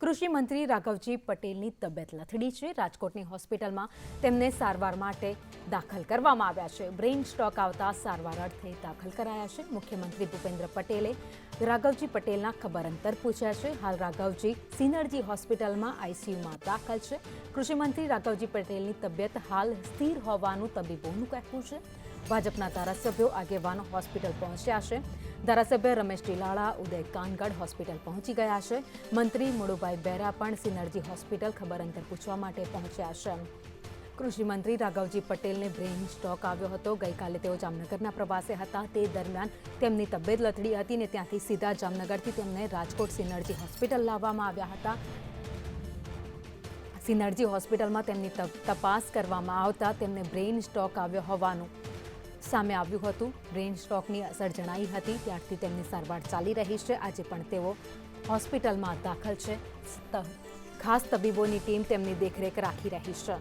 કૃષિ મંત્રી રાઘવજી પટેલની તબિયત લથડી છે. રાજકોટની હોસ્પિટલમાં તેમને સારવાર માટે દાખલ કરવામાં આવ્યા છે. બ્રેઇન સ્ટોક આવતા સારવાર અર્થે દાખલ કરાયા છે. મુખ્યમંત્રી ભૂપેન્દ્ર પટેલે રાઘવજી પટેલના ખબર અંતર પૂછ્યા છે. હાલ રાઘવજી સિનર્જી હોસ્પિટલમાં આઈસીયુમાં દાખલ છે. કૃષિમંત્રી રાઘવજી પટેલની તબિયત હાલ સ્થિર હોવાનું તબીબોનું કહેવું છે. ભાજપના ધારાસભ્યો આગેવાનો હોસ્પિટલ પહોંચ્યા છે. ધારાસભ્ય રમેશ ટીલાળા ઉદય કાનગઢ હોસ્પિટલ પહોંચી ગયા છે. મંત્રી મુળુભાઈ બેરા પણ સિનર્જી હોસ્પિટલ ખબર અંતર પૂછવા માટે પહોંચ્યા છે. કૃષિમંત્રી રાઘવજી પટેલને બ્રેઇન સ્ટ્રોક આવ્યો હતો. ગઈકાલે તેઓ જામનગરના પ્રવાસે હતા. તે દરમિયાન તેમની તબિયત લથડી હતી ને ત્યાંથી સીધા જામનગરથી તેમને રાજકોટ સિનર્જી હોસ્પિટલ લાવવામાં આવ્યા હતા. સિનર્જી હોસ્પિટલમાં તેમની તપ- તપાસ કરવામાં આવતા તેમને બ્રેઇન સ્ટ્રોક આવ્યો હોવાનું સામે આવ્યું હતું. બ્રેઇન સ્ટ્રોકની અસર જણાઈ હતી, ત્યારથી તેમની સારવાર ચાલી રહી છે. આજે પણ તેઓ હોસ્પિટલમાં દાખલ છે. ખાસ તબીબોની ટીમ તેમની દેખરેખ રાખી રહી છે.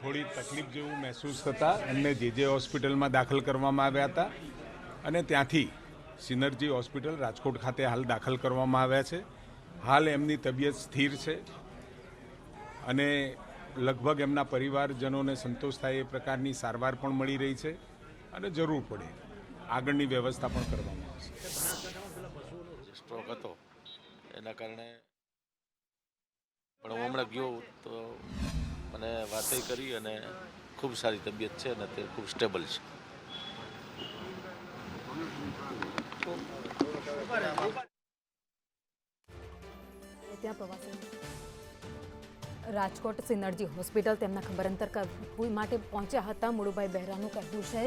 થોડી તકલીફ જેવું મહેસૂસ થતાં એમને જે જે હોસ્પિટલમાં દાખલ કરવામાં આવ્યા હતા અને ત્યાંથી સિનર્જી હોસ્પિટલ રાજકોટ ખાતે હાલ દાખલ કરવામાં આવ્યા છે. હાલ એમની તબિયત સ્થિર છે અને લગભગ એમના પરિવારજનોને સંતોષ થાય એ પ્રકારની સારવાર પણ મળી રહી છે અને જરૂર પડે આગળની વ્યવસ્થા પણ કરવામાં આવશે. સ્ટ્રોક હતો. એના કારણે પણ હું હમણાં ગયો તો મને વાતે કરી અને ખૂબ સારી તબિયત છે અને તે ખૂબ સ્ટેબલ છે. પ્રવાસી રાજકોટ સિનર્જી હોસ્પિટલ તેમના ખબર અંતર કરવું માટે પહોંચ્યા હતા. મુળુભાઈ બહેરાનું કહેવું છે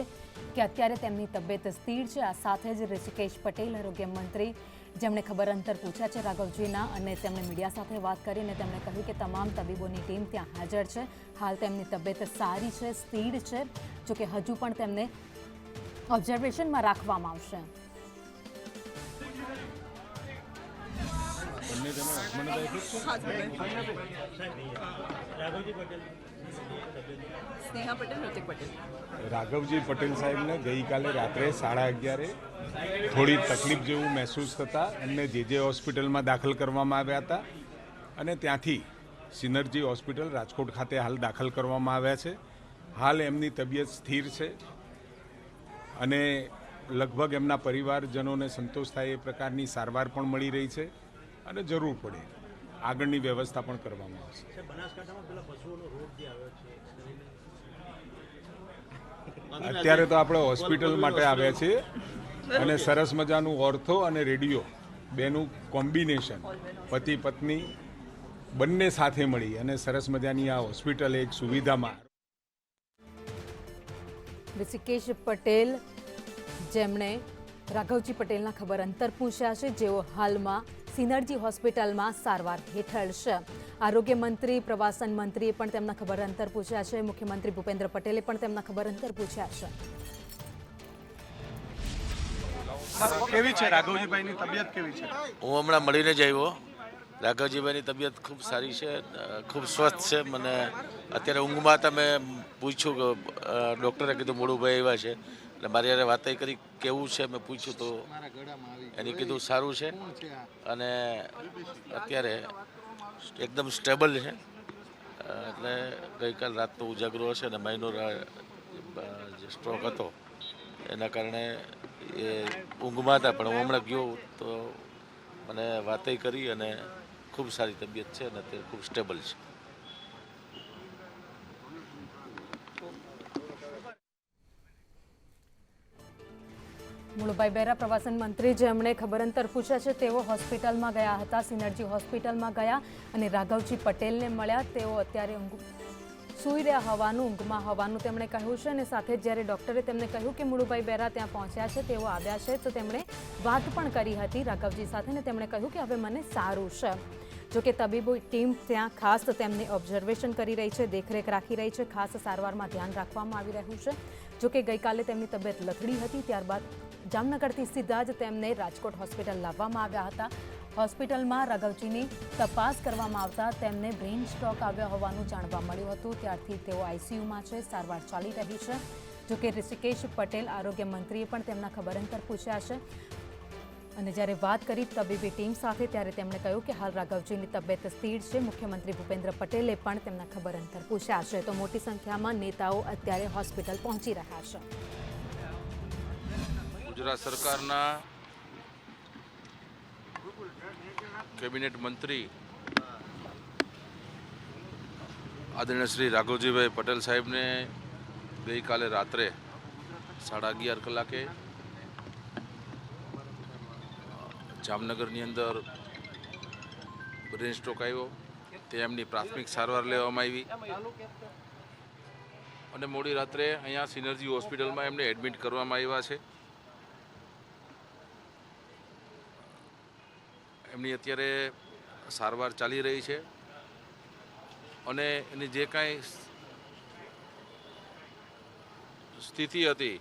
કે અત્યારે તેમની તબિયત સ્થિર છે. આ સાથે જ ઋષિકેશ પટેલ, આરોગ્ય મંત્રી, જેમણે ખબર અંતર પૂછ્યા છે રાઘવજીના અને તેમણે મીડિયા સાથે વાત કરીને તેમણે કહ્યું કે તમામ તબીબોની ટીમ ત્યાં હાજર છે. હાલ તેમની તબિયત સારી છે, સ્થિર છે, જોકે હજુ પણ તેમને ઓબ્ઝર્વેશનમાં રાખવામાં આવશે. સ્નેહા પટેલ ઋતિક પટેલ. રાઘવજી પટેલ સાહેબને ગઈકાલે રાત્રે સાડા અગિયારે થોડી તકલીફ જેવું મહેસૂસ થતાં એમને જે જે હોસ્પિટલમાં દાખલ કરવામાં આવ્યા હતા અને ત્યાંથી સિનર્જી હોસ્પિટલ રાજકોટ ખાતે હાલ દાખલ કરવામાં આવ્યા છે. હાલ એમની તબિયત સ્થિર છે અને લગભગ એમના પરિવારજનોને સંતોષ થાય એ પ્રકારની સારવાર પણ મળી રહી છે. અને જરૂર પડે. આગળની વ્યવસ્થા પણ કરવામાં આવશે. અત્યારે તો આપણે હોસ્પિટલ માટે આવ્યા છીએ અને સરસ મજાનું ઓર્થો અને રેડિયો બેનું કોમ્બિનેશન પતિ પત્ની બંને સાથે મળી અને સરસ મજાની આ હોસ્પિટલ એક સુવિધામાં. ઋષિકેશ પટેલ જેમણે રાઘવજી પટેલના ખબર અંતર પૂછ્યા છે જેઓ હાલમાં સિનર્જી હોસ્પિટલમાં સારવાર હેઠળ છે. આરોગ્ય મંત્રી પ્રવાસન મંત્રીએ પણ તેમના ખબર અંતર પૂછ્યા છે. મુખ્યમંત્રી ભૂપેન્દ્ર પટેલે પણ તેમના ખબર અંતર પૂછ્યા છે. કેવી છે? રાઘવજીભાઈની તબિયત કેવી છે? હું હમણાં મળીને જ આવ્યો. રાઘવજીભાઈની તબિયત ખૂબ સારી છે ખૂબ સ્વસ્થ છે. મને અત્યારે ઊંઘમાં તમે પૂછ્યું કે ડૉક્ટરે કીધું મોડુભાઈ આવ્યા છે. એટલે મારી યારે વાત કરી કેવું છે મેં પૂછ્યું તો એને કીધું સારું છે. અને અત્યારે એકદમ સ્ટેબલ છે. એટલે ગઈકાલ રાતનો ઉજાગરો હશે અને મહિનો જે સ્ટ્રોક હતો એના કારણે એ ઊંઘમાં હતા પણ હું હમણાં ગયો તો મને વાતય કરી અને ખૂબ સારી તબિયત છે અને તે ખૂબ સ્ટેબલ છે. મુળુભાઈ બેરા પ્રવાસન મંત્રી જેમણે ખબર અંતર પૂછ્યા છે, તેઓ હોસ્પિટલમાં ગયા હતા, સિનર્જી હોસ્પિટલમાં ગયા અને રાઘવજી પટેલને મળ્યા. તેઓ અત્યારે સૂઈ રહ્યા હોવાનું, ઊંઘમાં હોવાનું તેમણે કહ્યું છે અને સાથે જ્યારે ડૉક્ટરે તેમને કહ્યું કે મુળુભાઈ બેરા ત્યાં પહોંચ્યા છે, તેઓ આવ્યા છે, તો તેમણે વાત પણ કરી હતી રાઘવજી સાથે અને તેમણે કહ્યું કે હવે મને સારું છે. જોકે તબીબો ટીમ ત્યાં ખાસ તેમને ઓબ્ઝર્વેશન કરી રહી છે, દેખરેખ રાખી રહી છે, ખાસ સારવારમાં ધ્યાન રાખવામાં આવી રહ્યું છે. જોકે ગઈકાલે તેમની તબિયત લથડી હતી, ત્યારબાદ જામનગરથી સીધા જ તેમને રાજકોટ હોસ્પિટલ લાવવામાં આવ્યા હતા. હોસ્પિટલમાં રાઘવજીની તપાસ કરવામાં આવતા તેમને બ્રેઇન સ્ટ્રોક આવ્યો હોવાનું જાણવા મળ્યું હતું. ત્યારથી તેઓ આઈસીયુમાં છે, સારવાર ચાલી રહી છે. જોકે ઋષિકેશ પટેલ આરોગ્ય મંત્રીએ પણ તેમના ખબર અંતર પૂછ્યા છે. અને જ્યારે વાત કરી તબીબી ટીમ સાથે, ત્યારે તેમણે કહ્યું કે હાલ રાઘવજીની તબિયત સ્થિર છે. મુખ્યમંત્રી ભૂપેન્દ્ર પટેલે પણ તેમના ખબર અંતર પૂછ્યા છે. તો મોટી સંખ્યામાં નેતાઓ અત્યારે હોસ્પિટલ પહોંચી રહ્યા છે. ગુજરાત સરકારના કેબિનેટ મંત્રી આદરણીય શ્રી રાઘવજીભાઈ પટેલ સાહેબને ગઈકાલે રાત્રે સાડા અગિયાર કલાકે જામનગરની અંદર બ્રેન સ્ટ્રોક આવ્યો. તે એમની પ્રાથમિક સારવાર લેવામાં આવી. અને મોડી રાત્રે અહીંયા સિનર્જી હોસ્પિટલમાં એમને એડમિટ કરવામાં આવ્યા છે. એમની અત્યારે સારવાર ચાલી રહી છે. અને એની જે કાંઈ સ્થિતિ હતી,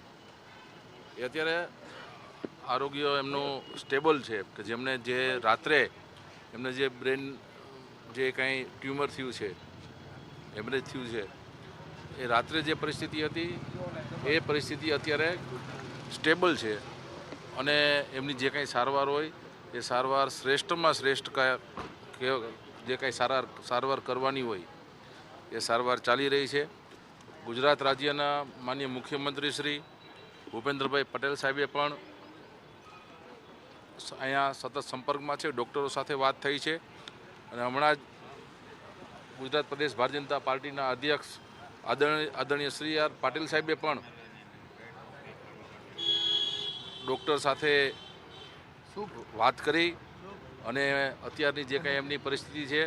એ અત્યારે આરોગ્ય એમનું સ્ટેબલ છે, કે જેમને જે રાત્રે એમને જે બ્રેન જે કાંઈ ટ્યુમર થયું છે, હેમરેજ થયું છે, એ રાત્રે જે પરિસ્થિતિ હતી, એ પરિસ્થિતિ અત્યારે સ્ટેબલ છે. અને એમની જે કાંઈ સારવાર હોય એ સારવાર શ્રેષ્ઠમાં શ્રેષ્ઠ કયા જે કાંઈ સારવાર સારવાર કરવાની હોય એ સારવાર ચાલી રહી છે. ગુજરાત રાજ્યના માન્ય મુખ્યમંત્રી શ્રી ભૂપેન્દ્રભાઈ પટેલ સાહેબે પણ અહીંયા સતત સંપર્કમાં છે, ડૉક્ટરો સાથે વાત થઈ છે અને હમણાં જ ગુજરાત પ્રદેશ ભારતીય જનતા પાર્ટીના અધ્યક્ષ આદરણીય આદરણીય શ્રી આર પાટીલ સાહેબે પણ ડૉક્ટર સાથે વાત કરી અને અત્યારની જે કાંઈ એમની પરિસ્થિતિ છે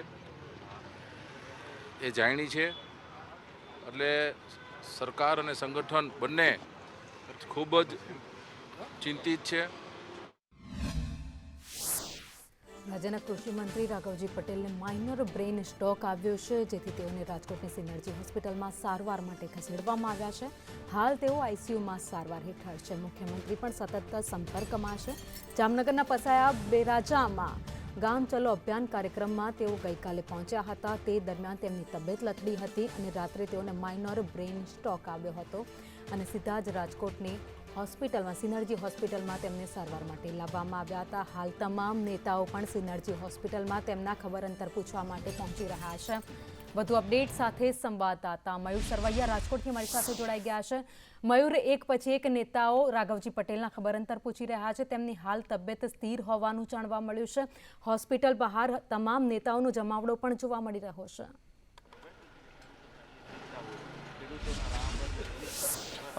એ જાણી છે. એટલે સરકાર અને સંગઠન બંને ખૂબ જ ચિંતિત છે. રાજ્યના કૃષિ મંત્રી રાઘવજી પટેલને માઇનર બ્રેઇન સ્ટોક આવ્યો છે, જેથી તેઓને રાજકોટની સિનર્જી હોસ્પિટલમાં સારવાર માટે ખસેડવામાં આવ્યા છે. હાલ તેઓ આઈસીયુમાં સારવાર હેઠળ છે. મુખ્યમંત્રી પણ સતત સંપર્કમાં છે. જામનગરના પસાયા બેરાજામાં ગામ ચલો અભિયાન કાર્યક્રમમાં તેઓ ગઈકાલે પહોંચ્યા હતા. તે દરમિયાન તેમની તબિયત લથડી હતી અને રાત્રે તેઓને માઇનર બ્રેઇન સ્ટોક આવ્યો હતો અને સીધા જ રાજકોટની હોસ્પિટલમાં, સિનર્જી હોસ્પિટલમાં તેમને સારવાર માટે લાવવામાં આવ્યા હતા. હાલ તમામ નેતાઓ પણ સિનર્જી હોસ્પિટલમાં તેમના ખબર અંતર પૂછવા માટે પહોંચી રહ્યા છે. વધુ અપડેટ સાથે સંવાદદાતા મયુર સરવૈયા રાજકોટથી મારી સાથે જોડાઈ ગયા છે. મયુર, એક પછી એક નેતાઓ રાઘવજી પટેલના ખબર અંતર પૂછી રહ્યા છે. તેમની હાલ તબિયત સ્થિર હોવાનું જાણવા મળ્યું છે. હોસ્પિટલ બહાર તમામ નેતાઓનો જમાવડો પણ જોવા મળી રહ્યો છે.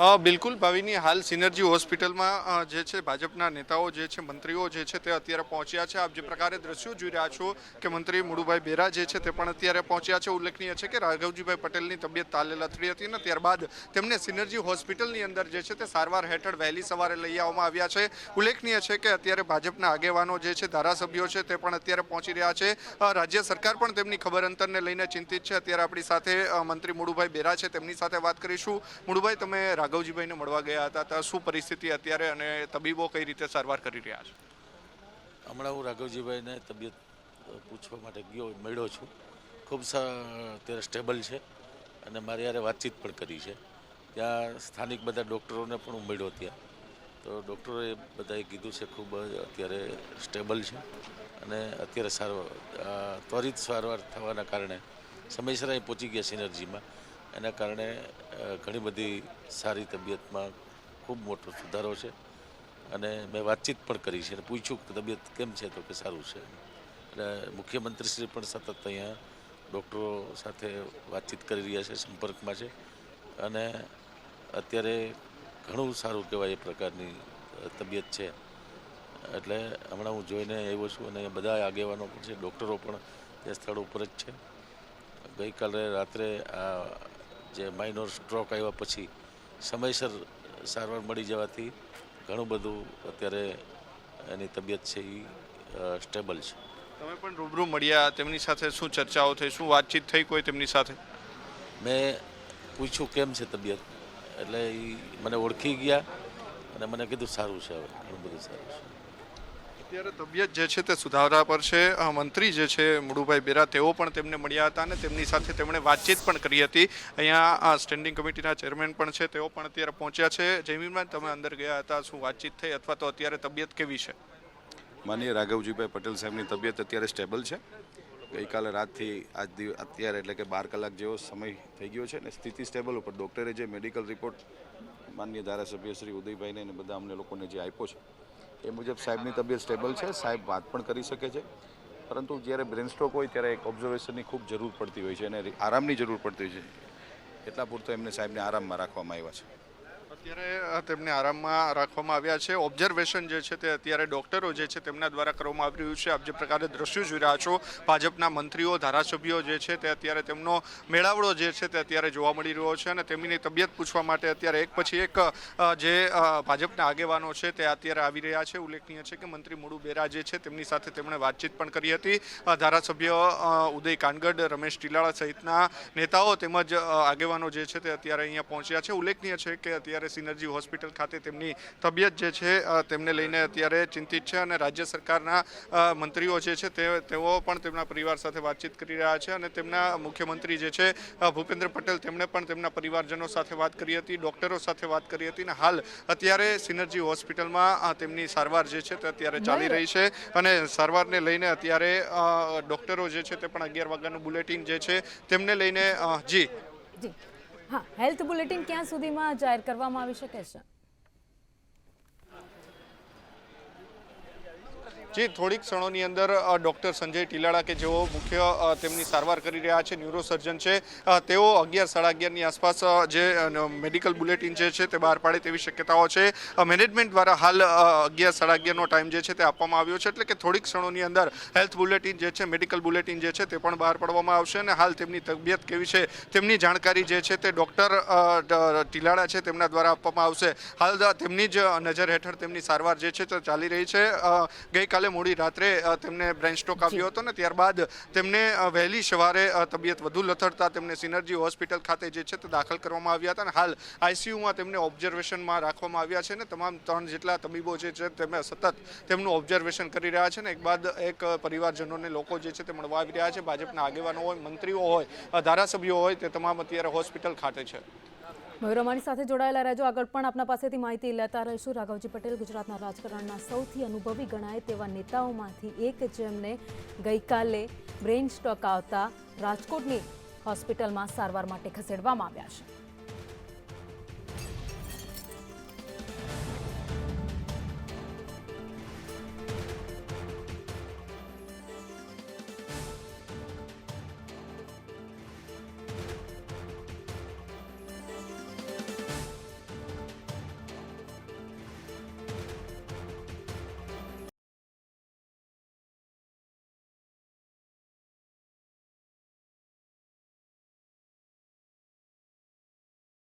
બિલકુલ, ભાવિની હાલ સિનર્જી હોસ્પિટલમાં જે છે, ભાજપના નેતાઓ જે છે, મંત્રીઓ જે છે, તે અત્યારે પહોંચ્યા છે. આપ જે પ્રકારે દ્રશ્યો જોઈ રહ્યા છો કે મંત્રી મુળુભાઈ બેરા જે છે, તે પણ અત્યારે પહોંચ્યા છે. ઉલ્લેખનીય છે કે રાઘવજીભાઈ પટેલની તબિયત તાલે લથડી હતી ને ત્યારબાદ તેમને સિનર્જી હોસ્પિટલની અંદર જે છે, તે સારવાર હેઠળ વહેલી સવારે લઈ આવવામાં આવ્યા છે. ઉલ્લેખનીય છે કે અત્યારે ભાજપના આગેવાનો જે છે, ધારાસભ્યો છે, તે પણ અત્યારે પહોંચી રહ્યા છે. રાજ્ય સરકાર પણ તેમની ખબર અંતરને લઈને ચિંતિત છે. અત્યારે આપણી સાથે મંત્રી મુળુભાઈ બેરા છે. તેમની સાથે વાત કરીશું. મુળુભાઈ તમે રાઘવજીભાઈને મળવા ગયા હતા, ત્યાં શું પરિસ્થિતિ અત્યારે અને તબીબો કઈ રીતે સારવાર કરી રહ્યા છે? હમણાં હું રાઘવજીભાઈને તબિયત પૂછવા માટે ગયો, મળ્યો છું. ખૂબ અત્યારે સ્ટેબલ છે અને મારી યારે વાતચીત પણ કરી છે. ત્યાં સ્થાનિક બધા ડૉક્ટરોને પણ હું મળ્યો ત્યાં. તો ડૉક્ટરોએ બધાએ કીધું છે ખૂબ જ અત્યારે સ્ટેબલ છે અને અત્યારે સારવાર ત્વરિત સારવાર થવાના કારણે સમયસર અહીં પહોંચી ગયા સિનર્જીમાં એના કારણે ઘણી બધી સારી તબિયતમાં ખૂબ મોટો સુધારો છે. અને મેં વાતચીત પણ કરી છે અને પૂછ્યું કે તબિયત કેમ છે તો કે સારું છે. એટલે મુખ્યમંત્રીશ્રી પણ સતત અહીંયા ડૉક્ટરો સાથે વાતચીત કરી રહ્યા છે, સંપર્કમાં છે. અને અત્યારે ઘણું સારું કહેવાય એ પ્રકારની તબિયત છે. એટલે હમણાં હું જોઈને આવ્યો છું અને બધા આગેવાનો પણ છે, ડૉક્ટરો પણ તે સ્થળ ઉપર જ છે. ગઈકાલે રાત્રે આ જે માઇનોર સ્ટ્રોક આવ્યા પછી સમયસર સારવાર મળી જવાથી ઘણું બધું અત્યારે એની તબિયત છે એ સ્ટેબલ છે. તમે પણ રૂબરૂ મળ્યા તેમની સાથે શું ચર્ચાઓ થઈ શું વાતચીત થઈ કોઈ તેમની સાથે? મેં પૂછ્યું કેમ છે તબિયત? એટલે એ મને ઓળખી ગયા અને મને કીધું સારું છે હવે ઘણું બધું સારું છે. અત્યારે તબિયત જે છે તે સુધારા પર છે. મંત્રી જે છે મુળુભાઈ બેરા, તેઓ પણ તેમને મળ્યા હતા અને તેમની સાથે તેમણે વાતચીત પણ કરી હતી. અહીંયા સ્ટેન્ડિંગ કમિટીના ચેરમેન પણ છે, તેઓ પણ અત્યારે પહોંચ્યા છે. જયમીનભાઈ તમે અંદર ગયા હતા, શું વાતચીત થઈ અથવા તો અત્યારે તબિયત કેવી છે? માનીય રાઘવજીભાઈ પટેલ સાહેબની તબિયત અત્યારે સ્ટેબલ છે. ગઈકાલે રાતથી આજ દિવસ અત્યારે એટલે કે બાર કલાક જેવો સમય થઈ ગયો છે અને સ્થિતિ સ્ટેબલ ઉપર ડૉક્ટરે જે મેડિકલ રિપોર્ટ માનનીય ધારાસભ્ય શ્રી ઉદયભાઈને અને બધા અમને લોકોને જે આપ્યો છે એ મુજબ સાહેબની તબિયત સ્ટેબલ છે, સાહેબ વાત પણ કરી શકે છે. પરંતુ જ્યારે બ્રેન સ્ટ્રોક હોય ત્યારે એક ઓબ્ઝર્વેશનની ખૂબ જરૂર પડતી હોય છે અને આરામની જરૂર પડતી હોય છે. એટલા પૂરતો એમને સાહેબને આરામમાં રાખવામાં આવ્યા છે. અત્યારે તેમને આરામમાં રાખવામાં આવ્યા છે. ઓબ્ઝર્વેશન જે છે તે અત્યારે ડોક્ટરો જે છે તેમના દ્વારા કરવામાં આવી રહ્યું છે. આપ જે પ્રકારે દ્રશ્યો જોઈ રહ્યા છો, ભાજપના મંત્રીઓ, ધારાસભ્યો જે છે તે અત્યારે તેમનો મેળાવડો જે છે તે અત્યારે જોવા મળી રહ્યો છે અને તેમની તબિયત પૂછવા માટે અત્યારે એક પછી એક જે ભાજપના આગેવાનો છે તે અત્યારે આવી રહ્યા છે. ઉલ્લેખનીય છે કે મંત્રી મુળુ બેરા જે છે તેમની સાથે તેમણે વાતચીત પણ કરી હતી. ધારાસભ્ય ઉદય કાનગડ, રમેશ ટીલાળા સહિતના નેતાઓ તેમજ આગેવાનો જે છે તે અત્યારે અહીંયા પહોંચ્યા છે. ઉલ્લેખનીય છે કે અત્યારે સિનર્જી હોસ્પિટલ ખાતે તેમની તબિયત જે છે તેમને લઈને અત્યારે ચિંતિત છે અને રાજ્ય સરકારના મંત્રીઓ જે છે તે તેઓ પણ તેમના પરિવાર સાથે વાતચીત કરી રહ્યા છે અને તેમના મુખ્યમંત્રી જે છે ભૂપેન્દ્ર પટેલ તેમણે પણ તેમના પરિવારજનો સાથે વાત કરી હતી ડોક્ટરો સાથે વાત કરી હતી અને હાલ અત્યારે સિનર્જી હોસ્પિટલમાં તેમની સારવાર જે છે તે અત્યારે ચાલી રહી છે અને સારવારને લઈને અત્યારે ડોક્ટરો જે છે તે પણ અગિયાર વાગ્યાનું બુલેટિન જે છે તેમને લઈને જી. હા હેલ્થ બુલેટિન ક્યાં સુધીમાં જાહેર કરવામાં આવી શકે છે? જી થોડીક ક્ષણોની અંદર ડૉક્ટર સંજય ટીલાળા કે જેઓ મુખ્ય તેમની સારવાર કરી રહ્યા છે ન્યુરોસર્જન છે તેઓ અગિયાર સાડા અગિયારની આસપાસ જે મેડિકલ બુલેટિન જે છે તે બહાર પાડે તેવી શક્યતાઓ છે. મેનેજમેન્ટ દ્વારા હાલ અગિયાર સાડા અગિયારનો ટાઈમ જે છે તે આપવામાં આવ્યો છે. એટલે કે થોડીક ક્ષણોની અંદર હેલ્થ બુલેટિન જે છે મેડિકલ બુલેટિન જે છે તે પણ બહાર પાડવામાં આવશે અને હાલ તેમની તબિયત કેવી છે તેમની જાણકારી જે છે તે ડૉક્ટર ટીલાળા છે તેમના દ્વારા આપવામાં આવશે. હાલ તેમની જ નજર હેઠળ તેમની સારવાર જે છે તે ચાલી રહી છે. અ, ગઈકાલે મોડી રાત્રે તેમને બ્રેન સ્ટ્રોક આવ્યો હતો ને ત્યારબાદ તેમને વહેલી સવારે તબિયત વધુ લથડતા તેમને સિનર્જી હોસ્પિટલ ખાતે જે છે તે દાખલ કરવામાં આવ્યા હતા અને હાલ આઈસીયુમાં તેમને ઓબ્ઝર્વેશનમાં રાખવામાં આવ્યા છે ને તમામ ત્રણ જેટલા તબીબો જે છે તેમને સતત તેમનું ઓબ્ઝર્વેશન કરી રહ્યા છે ને એક બાદ એક પરિવારજનોને લોકો જે છે તે મળવા આવી રહ્યા છે. ભાજપના આગેવાનો હોય મંત્રીઓ હોય ધારાસભ્યો હોય તે તમામ અત્યારે હોસ્પિટલ ખાતે છે. મયુર અમારી સાથે જોડાયેલા રહેજો. આગળ પણ આપના પાસેથી માહિતી લેતા રહીશું. રાઘવજી પટેલ ગુજરાતના રાજકારણના સૌથી અનુભવી ગણાય તેવા નેતાઓમાંથી એક જેમને ગઈકાલે બ્રેઇન સ્ટ્રોક આવતા રાજકોટની હોસ્પિટલમાં સારવાર માટે ખસેડવામાં આવ્યા છે.